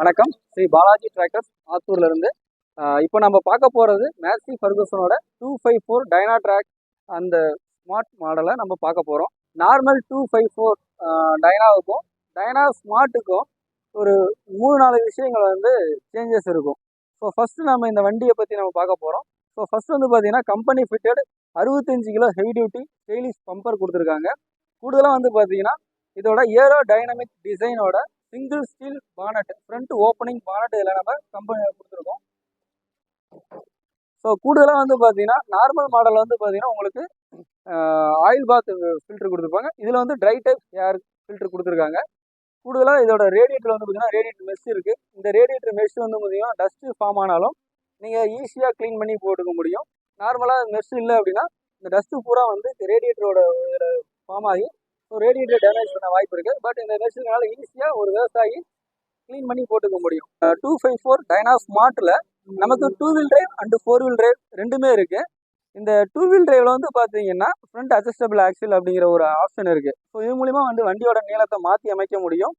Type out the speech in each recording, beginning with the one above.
வணக்கம். ஸ்ரீ பாலாஜி டிராக்டர்ஸ் ஆத்தூர்ல இருந்து. இப்போ நம்ம பார்க்க போறது Massey ஃபர்கூசனோட two five four dyna track அந்த ஸ்மார்ட் மாடலை நம்ம பார்க்க போறோம். நார்மல் டூ ஃபைவ் ஃபோர் டைனாவுக்கும் டைனா ஸ்மார்ட்டுக்கும் ஒரு மூணு நாலு விஷயங்கள் வந்து சேஞ்சஸ் இருக்கும். ஸோ ஃபஸ்ட்டு நம்ம இந்த வண்டியை பற்றி நம்ம பார்க்க போகிறோம் ஸோ ஃபர்ஸ்ட் வந்து பார்த்தீங்கன்னா கம்பெனி ஃபிட்டட் அறுபத்தஞ்சு kilo heavy duty stylish bumper கொடுத்துருக்காங்க. கூடுதலாக வந்து பார்த்தீங்கன்னா இதோட aerodynamic டிசைனோட single steel bonnet front opening bonnet இதில் நம்ம கம்பெனி கொடுத்துருக்கோம். ஸோ கூடுதலாக வந்து பார்த்தீங்கன்னா நார்மல் மாடலில் வந்து பார்த்தீங்கன்னா உங்களுக்கு ஆயில் பாத் ஃபில்டர் கொடுத்துருப்பாங்க. இதில் வந்து ட்ரை டைப் ஏர் ஃபில்டர் கொடுத்துருக்காங்க. கூடுதலாக இதோட ரேடியேட்டர் வந்து பார்த்தீங்கன்னா ரேடியேட்டர் மெஷ் இருக்குது இந்த ரேடியேட்டர் மெஷ் வந்து பார்த்தீங்கன்னா டஸ்ட்டு ஃபார்ம் ஆனாலும் நீங்கள் ஈஸியாக க்ளீன் பண்ணி போட்டுக்க முடியும். நார்மலாக மெஷ் இல்லை அப்படின்னா இந்த டஸ்ட்டு பூரா வந்து ரேடியேட்டரோட ஃபார்ம் ஆகி ரேடியேட்டர் டேமேஜ் பண்ண வாய்ப்பு இருக்குது பட் இந்த மெஷினால ஈஸியாக ஒரு விவசாயி க்ளீன் பண்ணி போட்டுக்க முடியும். டூ ஃபைவ் ஃபோர் டைனா ஸ்மார்ட்டில் நமக்கு two wheel drive and four wheel drive ரெண்டுமே இருக்குது இந்த டூ வீல் டிரைவில் வந்து பார்த்தீங்கன்னா ஃப்ரண்ட் அட்ஜஸ்டபிள் ஆக்சில் அப்படிங்கிற ஒரு ஆப்ஷன் இருக்குது ஸோ இது மூலிமா வந்து வண்டியோட நீளத்தை மாற்றி அமைக்க முடியும்.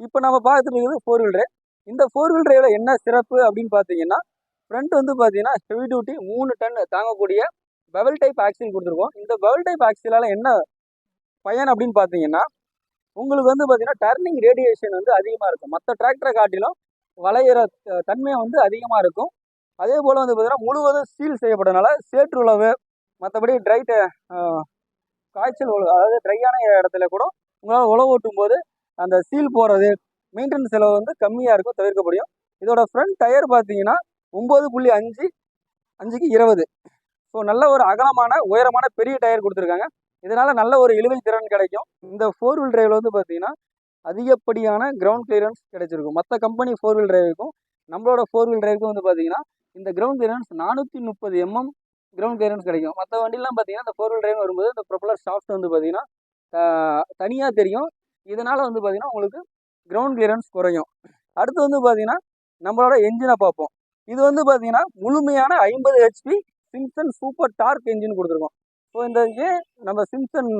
இப்போ நம்ம பார்த்துட்டு இருக்கிறது ஃபோர் வீல் டிரைவ் இந்த ஃபோர் வீல் டிரைவில் என்ன சிறப்பு அப்படின்னு பார்த்தீங்கன்னா ஃப்ரண்ட் வந்து பார்த்தீங்கன்னா ஹெவி டியூட்டி மூணு டன் தாங்கக்கூடிய பவல் டைப் ஆக்சில் கொடுத்துருக்கோம். இந்த பவல் டைப் ஆக்சிலால் என்ன பயன் அப்படின்னு பார்த்தீங்கன்னா உங்களுக்கு வந்து பார்த்தீங்கன்னா டர்னிங் ரேடியேஷன் வந்து அதிகமாக இருக்கும். மற்ற டிராக்டரை காட்டிலும் வளையிற தன்மை வந்து அதிகமாக இருக்கும். அதே போல் வந்து பார்த்தீங்கன்னா முழுவதும் சீல் செய்யப்பட்டனால சேற்று உழவு மற்றபடி ட்ரை காய்ச்சல் அதாவது ட்ரையான இடத்துல கூட உங்களால் உழவு ஓட்டும் போது அந்த சீல் போகிறது மெயின்டெனன்ஸ் செலவு வந்து கம்மியாக இருக்கும் தவிர்க்க முடியும். இதோட ஃப்ரண்ட் டயர் பார்த்தீங்கன்னா ஒம்பது புள்ளி அஞ்சு அஞ்சுக்கு இருபது. ஸோ நல்ல ஒரு அகலமான உயரமான பெரிய டயர் கொடுத்துருக்காங்க. இதனால் நல்ல ஒரு இழுவை திறன் கிடைக்கும். இந்த ஃபோர் வீல் டிரைவில் வந்து பார்த்தீங்கன்னா அதிகப்படியான கிரவுண்ட் கிளியரன்ஸ் கிடைச்சிருக்கும். மற்ற கம்பெனி ஃபோர் வீல் டிரைவுக்கும் நம்மளோட ஃபோர் வீல் டிரைவுக்கும் வந்து பார்த்தீங்கன்னா இந்த கிரவுண்ட் கிளியரன்ஸ் நானூற்றி முப்பது எம்எம் கிரவுண்ட் கிளியரன்ஸ் கிடைக்கும். மற்ற வண்டிலாம் பார்த்தீங்கன்னா இந்த ஃபோர் வீல் டிரைவ் வரும்போது இந்த ப்ரொப்பலர் ஷாஃப்ட் வந்து பார்த்தீங்கன்னா தனியாக தெரியும். இதனால் வந்து பார்த்தீங்கன்னா உங்களுக்கு கிரவுண்ட் கிளியரன்ஸ் குறையும். அடுத்து வந்து பார்த்தீங்கன்னா நம்மளோட என்ஜினை பார்ப்போம். இது வந்து பார்த்தீங்கன்னா முழுமையான ஐம்பது HP Simpson super torque engine கொடுத்துருக்கோம். ஸோ இந்த இது நம்ம சிம்சன்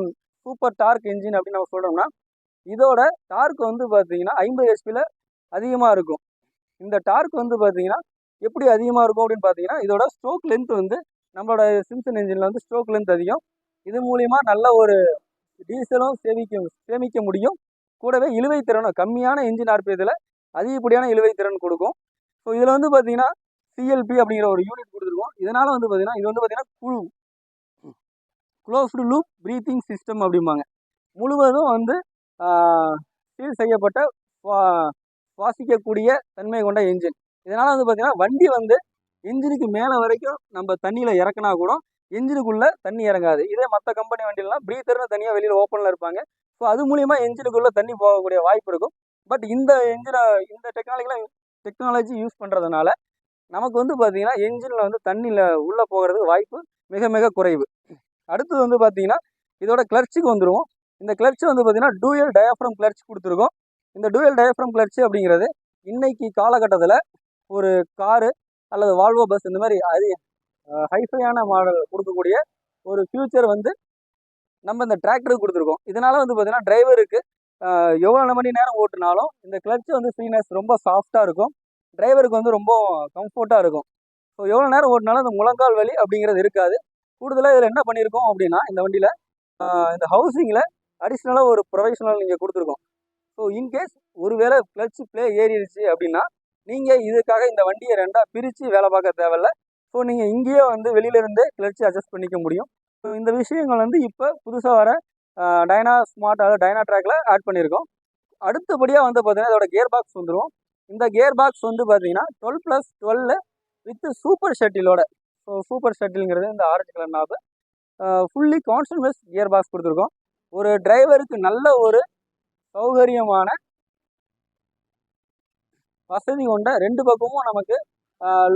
சூப்பர் டார்க் இன்ஜின் அப்படின்னு நம்ம சொல்கிறோம்னா இதோட டார்க் வந்து பார்த்தீங்கன்னா ஐம்பது ஹெச்பியில் அதிகமாக இருக்கும். இந்த டார்க் வந்து பார்த்தீங்கன்னா எப்படி அதிகமாக இருக்கும் அப்படின்னு பார்த்தீங்கன்னா இதோட ஸ்ட்ரோக் லென்த் வந்து நம்மளோட சிம்சன் இன்ஜினில் வந்து ஸ்ட்ரோக் லென்த் அதிகம். இது மூலிமா நல்ல ஒரு டீசலும் சேமிக்க சேமிக்க முடியும். கூடவே இழுவை திறனும் கம்மியான இன்ஜின் ஆர்பியத்தில் அதிகப்படியான இழுவை திறன் கொடுக்கும். ஸோ இதில் வந்து பார்த்தீங்கன்னா சிஎல்பி அப்படிங்கிற ஒரு யூனிட் கொடுத்துருக்கோம். இதனால் வந்து பார்த்தீங்கன்னா இது வந்து பார்த்தீங்கன்னா குழு க்ளோஸ்டு லூப் ப்ரீத்திங் சிஸ்டம் அப்படிம்பாங்க. முழுவதும் வந்து சீல் செய்யப்பட்ட சுவாசிக்கக்கூடிய தன்மை கொண்ட என்ஜின் இதனால் வந்து பார்த்தீங்கன்னா வண்டி வந்து என்ஜினுக்கு மேலே வரைக்கும் நம்ம தண்ணியில் இறக்குனா கூட என்ஜினுக்குள்ளே தண்ணி இறங்காது. இதே மற்ற கம்பெனி வண்டியிலலாம் ப்ரீத்தர்னு தனியாக வெளியில் ஓப்பனில் இருப்பாங்க. ஸோ அது மூலிமா என்ஜினுக்குள்ளே தண்ணி போகக்கூடிய வாய்ப்பு இருக்கும். பட் இந்த என்ஜினை இந்த டெக்னாலஜிலாம் டெக்னாலஜி யூஸ் பண்ணுறதுனால நமக்கு வந்து பார்த்திங்கன்னா என்ஜினில் வந்து தண்ணியில் உள்ளே போகிறதுக்கு வாய்ப்பு மிக மிக குறைவு. அடுத்தது வந்து பார்த்தீங்கன்னா இதோட கிளர்ச்சிக்கு வந்துருவோம். இந்த கிளர்ச்சி வந்து பார்த்தீங்கன்னா டூயல் டயஃப்ரம் கிளர்ச் கொடுத்துருக்கோம். இந்த டூயல் டயஃப்ரம் கிளர்ச்சி அப்படிங்கிறது இன்னைக்கு காலகட்டத்தில் ஒரு காரு அல்லது வால்வோ பஸ் இந்த மாதிரி அது ஹைஃபையான மாடல் கொடுக்கக்கூடிய ஒரு ஃபியூச்சர் வந்து நம்ம இந்த டிராக்டருக்கு கொடுத்துருக்கோம். இதனால் வந்து பார்த்தீங்கன்னா டிரைவருக்கு எவ்வளோ மணி நேரம் ஓட்டுனாலும் இந்த கிளர்ச்சி வந்து ஃப்ரீனஸ் ரொம்ப சாஃப்டாக இருக்கும். டிரைவருக்கு வந்து ரொம்ப கம்ஃபர்ட்டாக இருக்கும். ஸோ எவ்வளோ நேரம் ஓட்டினாலும் அந்த முழங்கால் வலி அப்படிங்கிறது இருக்காது. கூடுதலாக இதில் என்ன பண்ணியிருக்கோம் அப்படின்னா இந்த வண்டியில் இந்த ஹவுசிங்கில் அடிஷ்னலாக ஒரு ப்ரொஃபஷனல் நீங்கள் கொடுத்துருக்கோம். ஸோ இன்கேஸ் ஒருவேளை கிளச் ப்ளே ஏறிடுச்சு அப்படின்னா நீங்கள் இதுக்காக இந்த வண்டியை ரெண்டாக பிரித்து வேலை பார்க்க தேவையில்ல. ஸோ நீங்கள் இங்கேயே வந்து வெளியிலேருந்தே கிளர்ச்சி அட்ஜஸ்ட் பண்ணிக்க முடியும். ஸோ இந்த விஷயங்கள் வந்து இப்போ புதுசாக வர டைனா ஸ்மார்ட் அதாவது டைனா ட்ராக்ல ஆட் பண்ணியிருக்கோம் அடுத்தபடியாக வந்து பார்த்தீங்கன்னா இதோட கியர் பாக்ஸ் வந்துடும் இந்த கியர் பாக்ஸ் வந்து பார்த்தீங்கன்னா dual plus dual with super ஷட்டிலோட super ஷட்டில்ங்கிறது இந்த orange colour knob fully constant gear box கொடுத்துருக்கோம். ஒரு டிரைவருக்கு நல்ல ஒரு சௌகரியமான வசதி கொண்ட ரெண்டு பக்கமும் நமக்கு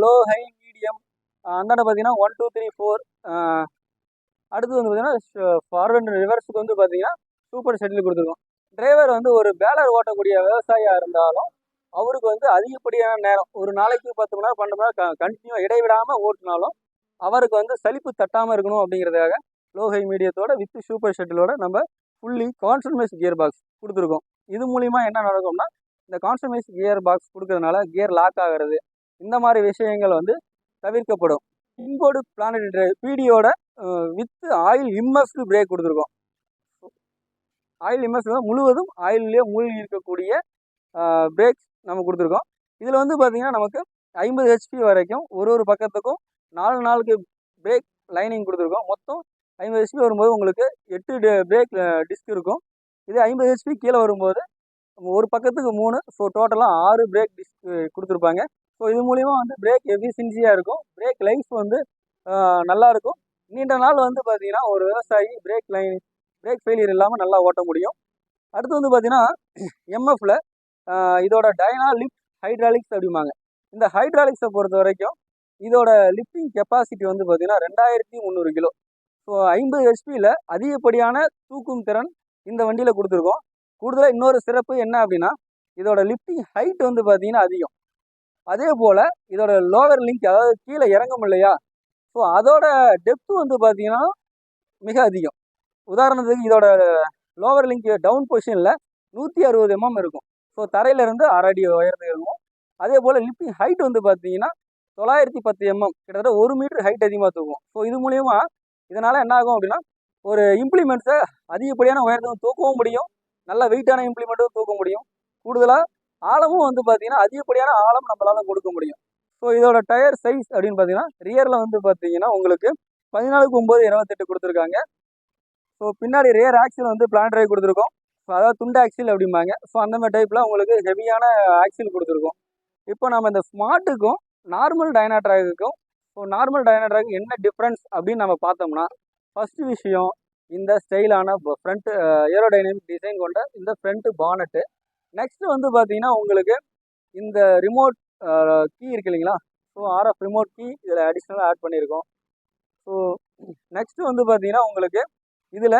லோ ஹை மீடியம் அந்தாண்ட பார்த்தீங்கன்னா ஒன் டூ த்ரீ ஃபோர் அடுத்து வந்து பார்த்தீங்கன்னா ஃபார்வர்ட் ரிவர்ஸுக்கு வந்து பார்த்தீங்கன்னா சூப்பர் ஷட்டில் கொடுத்துருக்கோம். டிரைவர் வந்து ஒரு பேலர் ஓட்டக்கூடிய விவசாயியாக இருந்தாலும் அவருக்கு வந்து அதிகப்படியான நேரம் ஒரு நாளைக்கு பத்து மணி நேரம் பன்னெண்டு மணி நேரம் கண்டினியூ இடைவிடாமல் ஓட்டினாலும் அவருக்கு வந்து சலிப்பு தட்டாமல் இருக்கணும் அப்படிங்கிறதுக்காக லோஹை மீடியத்தோட வித் சூப்பர் ஷட்டிலோட நம்ம ஃபுல்லி கான்சன்மைஸ் கியர் பாக்ஸ் கொடுத்துருக்கோம். இது மூலிமா என்ன நடக்கும்னா இந்த கான்சன்மைஸ் கியர் பாக்ஸ் கொடுக்கறதுனால கியர் லாக் ஆகிறது இந்த மாதிரி விஷயங்கள் வந்து தவிர்க்கப்படும். இன்போர்டு பிளானட் பிடியோட வித் ஆயில் இம்மர்ஸ்டு பிரேக் கொடுத்துருக்கோம். ஆயில் இம்மர்ஸ்டு முழுவதும் ஆயிலே மூழ்கி இருக்கக்கூடிய பிரேக் நம்ம கொடுத்துருக்கோம். இதில் வந்து பார்த்திங்கன்னா நமக்கு ஐம்பது ஹெச்பி வரைக்கும் ஒரு ஒரு பக்கத்துக்கும் நாலு நாளுக்கு பிரேக் லைனிங் கொடுத்துருக்கோம். மொத்தம் ஐம்பது ஹெச்பி வரும்போது உங்களுக்கு எட்டு பிரேக் டிஸ்க் இருக்கும். இதே ஐம்பது ஹெச்பி கீழே வரும்போது ஒரு பக்கத்துக்கு மூணு ஸோ டோட்டலாக ஆறு பிரேக் டிஸ்க் கொடுத்துருப்பாங்க. ஸோ இது மூலிமா வந்து பிரேக் எஃபிஷியன்சியாக இருக்கும். பிரேக் லைஃப் வந்து நல்லா இருக்கும். நீண்ட நாள் வந்து பார்த்தீங்கன்னா ஒரு விவசாயி பிரேக் லைன் பிரேக் ஃபெயிலியர் இல்லாமல் நல்லா ஓட்ட முடியும். அடுத்து வந்து பார்த்திங்கன்னா எம்எஃப்பில் இதோட டைனா லிஃப்ட் ஹைட்ராலிக்ஸ் அப்படிம்பாங்க. இந்த ஹைட்ராலிக்ஸை பொறுத்த வரைக்கும் இதோட லிஃப்டிங் கெப்பாசிட்டி வந்து பார்த்தீங்கன்னா ரெண்டாயிரத்தி முந்நூறு கிலோ. ஸோ ஐம்பது ஹெச்பியில் அதிகப்படியான தூக்கும் திறன் இந்த வண்டியில் கொடுத்துருக்கோம். கூடுதலாக இன்னொரு சிறப்பு என்ன அப்படின்னா இதோட லிஃப்டிங் ஹைட் வந்து பார்த்தீங்கன்னா அதிகம். அதே போல் இதோட லோவர் லிங்க் அதாவது கீழே இறங்கும் இல்லையா? ஸோ அதோட டெப்த் வந்து பார்த்தீங்கன்னா மிக அதிகம். உதாரணத்துக்கு இதோட லோவர் லிங்க் டவுன் பொசிஷனில் நூற்றி அறுபது எம்எம் இருக்கும். ஸோ தரையிலேருந்து அரை அடி உயரத்துக்கு இருக்கும். அதே போல் லிஃப்டிங் ஹைட் வந்து பார்த்தீங்கன்னா தொள்ளாயிரத்தி பத்து எம்எம் கிட்டத்தட்ட ஒரு மீட்டர் ஹைட் அதிகமாக தூக்கும் ஸோ இது மூலயமா இதனால் என்ன ஆகும் அப்படின்னா ஒரு இம்ப்ளிமெண்ட்ஸை அதிகப்படியான உயரத்தை தூக்கவும் முடியும். நல்ல வெயிட்டான இம்ப்ளிமெண்ட்டும் தூக்க முடியும். கூடுதலாக ஆழமும் வந்து பார்த்தீங்கன்னா அதிகப்படியான ஆழம் நம்மளால கொடுக்க முடியும். ஸோ இதோட டயர் சைஸ் அப்படின்னு பார்த்தீங்கன்னா ரியரில் வந்து பார்த்தீங்கன்னா உங்களுக்கு பதினாலுக்கு ஒம்பது இருபத்தெட்டு கொடுத்துருக்காங்க. ஸோ பின்னாடி ரியர் ஆக்சில் வந்து பிளான் ட்ரைவ் கொடுத்துருக்கோம். ஸோ அதாவது துண்டு ஆக்சில் அப்படிம்பாங்க. ஸோ அந்த மாதிரி டைப்பில் உங்களுக்கு ஹெவியான ஆக்சில் கொடுத்துருக்கோம். இப்போ நம்ம இந்த ஸ்மார்ட்டுக்கும் நார்மல் டைனா இப்போ ஸோ நார்மல் டயனாட்ராக்கு என்ன டிஃப்ரென்ஸ் அப்படின்னு நம்ம பார்த்தோம்னா ஃபஸ்ட்டு விஷயம் இந்த ஸ்டைலான ஃப்ரண்ட் ஏரோடைனமிக் டிசைன் கொண்ட இந்த ஃப்ரண்ட்டு பானட்டு நெக்ஸ்ட்டு வந்து பார்த்தீங்கன்னா உங்களுக்கு இந்த ரிமோட் கீ இருக்கு இல்லைங்களா? ஸோ ஆர்எஃப் ரிமோட் கீ இதில் அடிஷ்னலாக ஆட் பண்ணியிருக்கோம். ஸோ நெக்ஸ்ட்டு வந்து பார்த்தீங்கன்னா உங்களுக்கு இதில்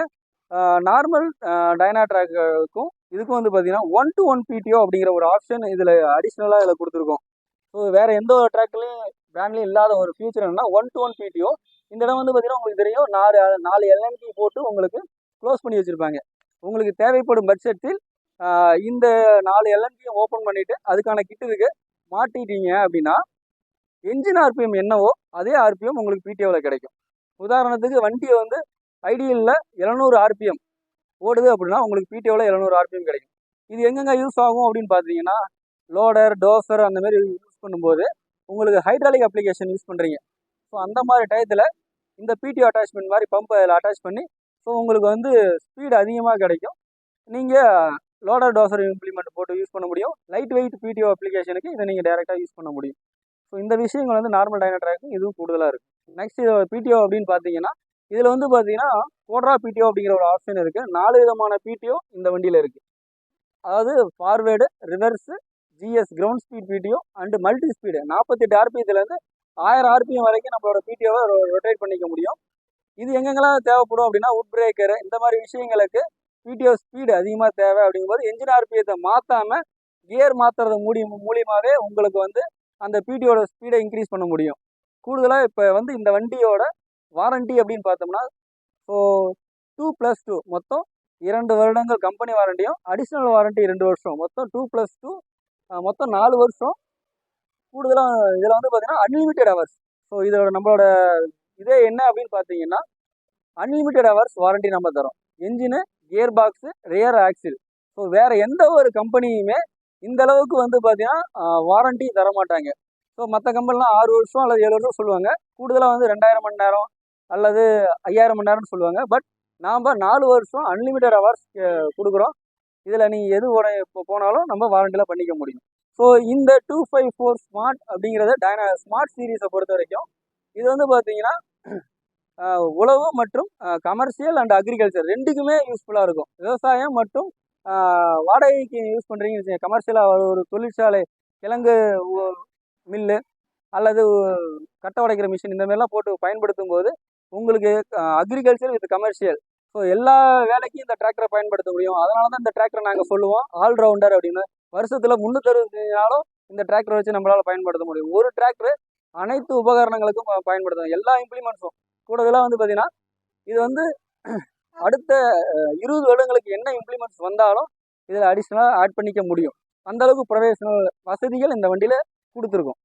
நார்மல் டைனா இதுக்கும் வந்து பார்த்தீங்கன்னா ஒன் டு ஒன் பிடிஓ அப்படிங்கிற ஒரு ஆப்ஷன் இதில் அடிஷ்னலாக இதில் கொடுத்துருக்கோம். ஸோ வேறு எந்த ஒரு ட்ராக்லையும் பிராண்ட்லையும் இல்லாத ஒரு ஃபியூச்சர் என்னன்னா ஒன் டு ஒன் பிடிஓ இந்த இடம் வந்து பார்த்தீங்கன்னா உங்களுக்கு தெரியும் நாலு நாலு எல்என்டி போட்டு உங்களுக்கு க்ளோஸ் பண்ணி வச்சுருப்பாங்க. உங்களுக்கு தேவைப்படும் பட்ஜெட்டில் இந்த நாலு எல்என்டியும் ஓப்பன் பண்ணிவிட்டு அதுக்கான கிட்டுக்கு மாட்டிட்டீங்க அப்படின்னா என்ஜின் ஆர்பிஎம் என்னவோ அதே ஆர்பிஎம் உங்களுக்கு பிடிஓவில் கிடைக்கும். உதாரணத்துக்கு வண்டியை வந்து ஐடியலில் எழுநூறு ஆர்பிஎம் ஓடுது அப்படின்னா உங்களுக்கு பிடிஓவில் எழுநூறு ஆர்பிஎம் கிடைக்கும். இது எங்கெங்கே யூஸ் ஆகும் அப்படின்னு பார்த்தீங்கன்னா லோடர் டோசர் அந்த மாதிரி யூஸ் பண்ணும்போது உங்களுக்கு ஹைட்ராலிக் அப்ளிகேஷன் யூஸ் பண்ணுறீங்க ஸோ அந்த மாதிரி டயத்தில் இந்த பிடிஓ அட்டாச்மெண்ட் மாதிரி பம்பை அதில் அட்டாச் பண்ணி ஸோ உங்களுக்கு வந்து ஸ்பீடு அதிகமாக கிடைக்கும். நீங்கள் லோடர் டோசர் இம்ப்ளிமெண்ட் போட்டு யூஸ் பண்ண முடியும். லைட் வெயிட் பிடிஓ அப்ளிகேஷனுக்கு இதை நீங்கள் டேரெக்டாக யூஸ் பண்ண முடியும். ஸோ இந்த விஷயங்கள் வந்து நார்மல் டைனட்ராக்கும் இதுவும் கூடுதலாக இருக்குது நெக்ஸ்ட் பிடிஓ அப்படின்னு பார்த்தீங்கன்னா இதில் வந்து பார்த்தீங்கன்னா கோட்ரா பிடிஓ அப்படிங்கிற ஒரு ஆப்ஷன் இருக்குது நாலு விதமான பிடிஓ இந்த வண்டியில் இருக்குது அதாவது forward reverse GS ground speed PTO and multi speed நாற்பத்தெட்டு ஆர்பிஎத்துலேருந்து ஆயிரம் ஆர்பிஎம் வரைக்கும் நம்மளோட பிடிஓவை ரொட்டேட் பண்ணிக்க முடியும். இது எங்கெங்கெல்லாம் தேவைப்படும் அப்படின்னா உட் பிரேக்கர் இந்த மாதிரி விஷயங்களுக்கு பிடிஓ ஸ்பீடு அதிகமாக தேவை அப்படிங்கும்போது என்ஜின் ஆர்பிஎத்தை மாற்றாமல் கியர் மாற்றுறது மூடி மூலியமாகவே உங்களுக்கு வந்து அந்த பிடிஓட ஸ்பீடை இன்க்ரீஸ் பண்ண முடியும். கூடுதலாக இப்போ வந்து இந்த வண்டியோட வாரண்டி அப்படின்னு பார்த்தோம்னா ஸோ டூ ப்ளஸ் டூ மொத்தம் இரண்டு வருடங்கள் கம்பெனி வாரண்டியும் அடிஷ்னல் வாரண்டி ரெண்டு வருஷம். மொத்தம் டூ ப்ளஸ் டூ மொத்தம் நாலு வருஷம். கூடுதலாக இதில் வந்து பார்த்திங்கன்னா அன்லிமிட்டெட் ஹவர்ஸ் ஸோ இதோட நம்மளோட இதே என்ன அப்படின்னு பார்த்தீங்கன்னா அன்லிமிட்டெட் ஹவர்ஸ் வாரண்டி நம்ம தரோம் engine gear box rear axle so வேறு எந்த ஒரு கம்பெனியுமே இந்த அளவுக்கு வந்து பார்த்தீங்கன்னா வாரண்டி தர மாட்டாங்க. ஸோ மற்ற கம்பெனிலாம் ஆறு வருஷம் அல்லது ஏழு வருஷம் சொல்லுவாங்க. கூடுதலாக வந்து ரெண்டாயிரம் மணி நேரம் அல்லது ஐயாயிரம் மணி நேரம்னு சொல்லுவாங்க. பட் நாம் நாலு வருஷம் அன்லிமிட்டட் ஹவர்ஸ் கொடுக்குறோம். இதில் நீங்கள் எது உட இப்போ போனாலும் நம்ம வாரண்டியில் பண்ணிக்க முடியும். ஸோ இந்த டூ ஃபைவ் ஃபோர் ஸ்மார்ட் அப்படிங்கிறத டைனா ஸ்மார்ட் சீரீஸை பொறுத்த வரைக்கும் இது வந்து பார்த்தீங்கன்னா உழவு மற்றும் கமர்ஷியல் அண்ட் அக்ரிகல்ச்சர் ரெண்டுக்குமே யூஸ்ஃபுல்லாக இருக்கும். விவசாயம் மற்றும் வாடகைக்கு யூஸ் பண்ணுறீங்கன்னு கமர்ஷியலாக ஒரு தொழிற்சாலை கிழங்கு மில்லு அல்லது கட்டை உடைக்கிற மிஷின் இந்த மாதிரிலாம் போட்டு பயன்படுத்தும் போது உங்களுக்கு அக்ரிகல்ச்சர் வித் கமர்ஷியல் ஸோ எல்லா வேலைக்கும் இந்த டிராக்டரை பயன்படுத்த முடியும். அதனால தான் இந்த டிராக்டரை நாங்கள் சொல்லுவோம். ஆல்ரவுண்டர் அப்படின்னு. வருஷத்தில் முந்நூற்றறுபத்தஞ்சு நாளும் இந்த டிராக்டரை வச்சு நம்மளால் பயன்படுத்த முடியும். ஒரு டிராக்டர் அனைத்து உபகரணங்களுக்கும் பயன்படுத்தணும் எல்லா இம்ப்ளிமெண்ட்ஸும் கூடுதலாக வந்து பார்த்தீங்கன்னா இது வந்து அடுத்த இருபது வருடங்களுக்கு என்ன இம்ப்ளிமெண்ட்ஸ் வந்தாலும் இதில் அடிஷ்னலாக ஆட் பண்ணிக்க முடியும். அந்தளவுக்கு ப்ரொஃபஷனல் வசதிகள் இந்த வண்டியில் கொடுத்துருக்கோம்.